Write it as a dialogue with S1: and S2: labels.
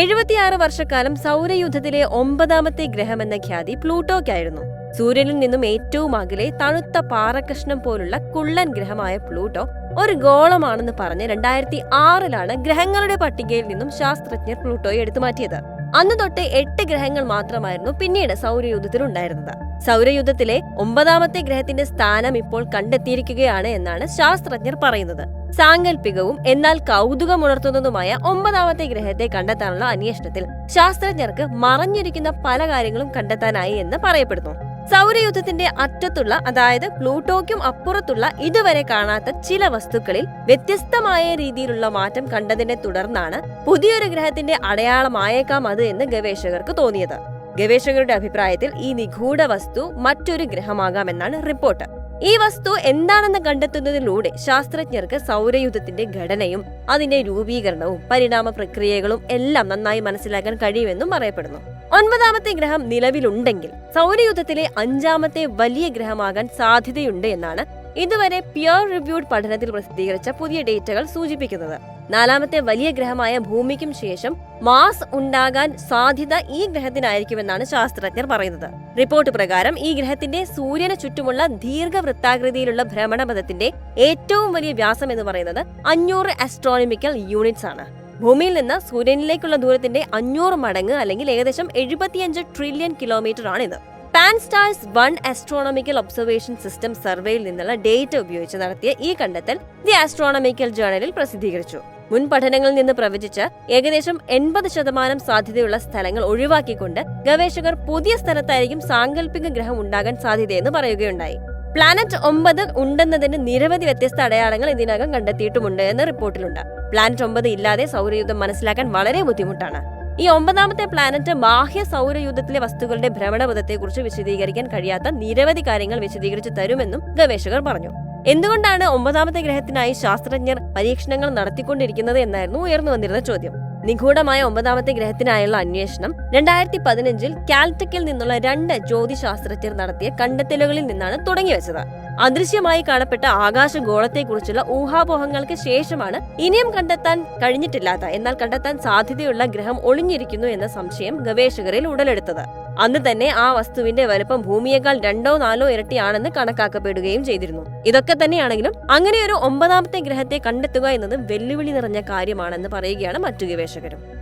S1: എഴുപത്തിയാറ് വർഷക്കാലം സൗരയുദ്ധത്തിലെ ഒമ്പതാമത്തെ ഗ്രഹമെന്ന ഖ്യാതി പ്ലൂട്ടോയ്ക്കായിരുന്നു. സൂര്യനിൽ നിന്നും ഏറ്റവും അകലെ തണുത്ത പാറകഷ്ണം പോലുള്ള കുള്ളൻ ഗ്രഹമായ പ്ലൂട്ടോ ഒരു ഗോളമാണെന്ന് പറഞ്ഞ് രണ്ടായിരത്തി ആറിലാണ് ഗ്രഹങ്ങളുടെ പട്ടികയിൽ നിന്നും ശാസ്ത്രജ്ഞർ പ്ലൂട്ടോയെ എടുത്തു മാറ്റിയത് അന്ന് തൊട്ട് എട്ട് ഗ്രഹങ്ങൾ മാത്രമായിരുന്നു പിന്നീട് സൗരയൂഥത്തിൽ ഉണ്ടായിരുന്നത് സൗരയൂഥത്തിലെ ഒമ്പതാമത്തെ ഗ്രഹത്തിന്റെ സ്ഥാനം ഇപ്പോൾ കണ്ടെത്തിയിരിക്കുകയാണ് എന്നാണ് ശാസ്ത്രജ്ഞർ പറയുന്നത്. സാങ്കല്പികവും എന്നാൽ കൗതുകമുണർത്തുന്നതുമായ ഒമ്പതാമത്തെ ഗ്രഹത്തെ കണ്ടെത്താനുള്ള അന്വേഷണത്തിൽ ശാസ്ത്രജ്ഞർക്ക് മറഞ്ഞിരിക്കുന്ന പല കാര്യങ്ങളും കണ്ടെത്താനായി എന്ന് പറയപ്പെടുന്നു. സൗരയൂഥത്തിന്റെ അറ്റത്തുള്ള അതായത് പ്ലൂട്ടോയ്ക്കും അപ്പുറത്തുള്ള ഇതുവരെ കാണാത്ത ചില വസ്തുക്കളിൽ വ്യത്യസ്തമായ രീതിയിലുള്ള മാറ്റം കണ്ടതിനെ തുടർന്നാണ് പുതിയൊരു ഗ്രഹത്തിന്റെ അടയാളമായേക്കാം അത് എന്ന് ഗവേഷകർക്ക് തോന്നിയത്. ഗവേഷകരുടെ അഭിപ്രായത്തിൽ ഈ നിഗൂഢ വസ്തു മറ്റൊരു ഗ്രഹമാകാമെന്നാണ് റിപ്പോർട്ട്. ഈ വസ്തു എന്താണെന്ന് കണ്ടെത്തുന്നതിലൂടെ ശാസ്ത്രജ്ഞർക്ക് സൗരയുദ്ധത്തിന്റെ ഘടനയും അതിന്റെ രൂപീകരണവും പരിണാമ പ്രക്രിയകളും എല്ലാം നന്നായി മനസ്സിലാക്കാൻ കഴിയുമെന്നും പറയപ്പെടുന്നു. ഒൻപതാമത്തെ ഗ്രഹം നിലവിലുണ്ടെങ്കിൽ സൗരയുദ്ധത്തിലെ അഞ്ചാമത്തെ വലിയ ഗ്രഹമാകാൻ സാധ്യതയുണ്ട് എന്നാണ് ഇതുവരെ പിയർ റിവ്യൂഡ് പഠനത്തിൽ പ്രസിദ്ധീകരിച്ച പുതിയ ഡേറ്റകൾ സൂചിപ്പിക്കുന്നത്. നാലാമത്തെ വലിയ ഗ്രഹമായ ഭൂമിക്കും ശേഷം മാസ് ഉണ്ടാകാൻ സാധ്യത ഈ ഗ്രഹത്തിനായിരിക്കുമെന്നാണ് ശാസ്ത്രജ്ഞർ പറയുന്നത്. റിപ്പോർട്ട് പ്രകാരം ഈ ഗ്രഹത്തിന്റെ സൂര്യന് ചുറ്റുമുള്ള ദീർഘവൃത്താകൃതിയിലുള്ള ഭ്രമണപഥത്തിന്റെ ഏറ്റവും വലിയ വ്യാസം എന്ന് പറയുന്നത് അഞ്ഞൂറ് അസ്ട്രോണമിക്കൽ യൂണിറ്റ്സ് ആണ്. ഭൂമിയിൽ നിന്ന് സൂര്യനിലേക്കുള്ള ദൂരത്തിന്റെ അഞ്ഞൂറ് മടങ്ങ് അല്ലെങ്കിൽ ഏകദേശം എഴുപത്തിയഞ്ച് ട്രില്യൺ കിലോമീറ്റർ ആണിത്. Pan STARRS one astronomical observation system സർവേയിൽ നിന്നുള്ള ഡേറ്റ ഉപയോഗിച്ച് നടത്തിയ ഈ കണ്ടെത്തൽ ദി ആസ്ട്രോണമിക്കൽ ജേണലിൽ പ്രസിദ്ധീകരിച്ചു. മുൻ പഠനങ്ങളിൽ നിന്ന് പ്രവചിച്ച് ഏകദേശം എൺപത് ശതമാനം സാധ്യതയുള്ള സ്ഥലങ്ങൾ ഒഴിവാക്കിക്കൊണ്ട് ഗവേഷകർ പുതിയ സ്ഥലത്തായിരിക്കും സാങ്കല്പിക ഗ്രഹം ഉണ്ടാകാൻ സാധ്യതയെന്ന് പറയുകയുണ്ടായി. പ്ലാനറ്റ് ഒമ്പത് ഉണ്ടെന്നതിന് നിരവധി വ്യത്യസ്ത അടയാളങ്ങൾ ഇതിനകം കണ്ടെത്തിയിട്ടുമുണ്ട് എന്ന് റിപ്പോർട്ടിലുണ്ട്. പ്ലാനറ്റ് ഒമ്പത് ഇല്ലാതെ സൗരയുദ്ധം മനസ്സിലാക്കാൻ വളരെ ബുദ്ധിമുട്ടാണ്. ഈ ഒമ്പതാമത്തെ പ്ലാനറ്റ് ബാഹ്യ സൗരയുദ്ധത്തിലെ വസ്തുക്കളുടെ ഭ്രമണപഥത്തെക്കുറിച്ച് വിശദീകരിക്കാൻ കഴിയാത്ത നിരവധി കാര്യങ്ങൾ വിശദീകരിച്ചു തരുമെന്നും ഗവേഷകർ പറഞ്ഞു. എന്തുകൊണ്ടാണ് ഒമ്പതാമത്തെ ഗ്രഹത്തിനായി ശാസ്ത്രജ്ഞർ പരീക്ഷണങ്ങൾ നടത്തിക്കൊണ്ടിരിക്കുന്നത് എന്നായിരുന്നു ഉയർന്നു വന്നിരുന്ന ചോദ്യം. നിഗൂഢമായ ഒമ്പതാമത്തെ ഗ്രഹത്തിനായുള്ള അന്വേഷണം രണ്ടായിരത്തി പതിനഞ്ചിൽ കാൽടെക്കിൽ നിന്നുള്ള രണ്ട് ജ്യോതിശാസ്ത്രജ്ഞർ നടത്തിയ കണ്ടെത്തലുകളിൽ നിന്നാണ് തുടങ്ങിവെച്ചത്. അദൃശ്യമായി കാണപ്പെട്ട ആകാശഗോളത്തെക്കുറിച്ചുള്ള ഊഹാപോഹങ്ങൾക്ക് ശേഷമാണ് ഇനിയും കണ്ടെത്താൻ കഴിഞ്ഞിട്ടില്ലാത്ത എന്നാൽ കണ്ടെത്താൻ സാധ്യതയുള്ള ഗ്രഹം ഒളിഞ്ഞിരിക്കുന്നു എന്ന സംശയം ഗവേഷകരിൽ ഉടലെടുത്തത്. അന്ന് തന്നെ ആ വസ്തുവിന്റെ വലുപ്പം ഭൂമിയേക്കാൾ രണ്ടോ നാലോ ഇരട്ടിയാണെന്ന് കണക്കാക്കപ്പെടുകയും ചെയ്തിരുന്നു. ഇതൊക്കെ തന്നെയാണെങ്കിലും അങ്ങനെ ഒരു ഒമ്പതാമത്തെ ഗ്രഹത്തെ കണ്ടെത്തുക എന്നത് വെല്ലുവിളി നിറഞ്ഞ കാര്യമാണെന്ന് പറയുകയാണ് മറ്റു ഗവേഷകരും.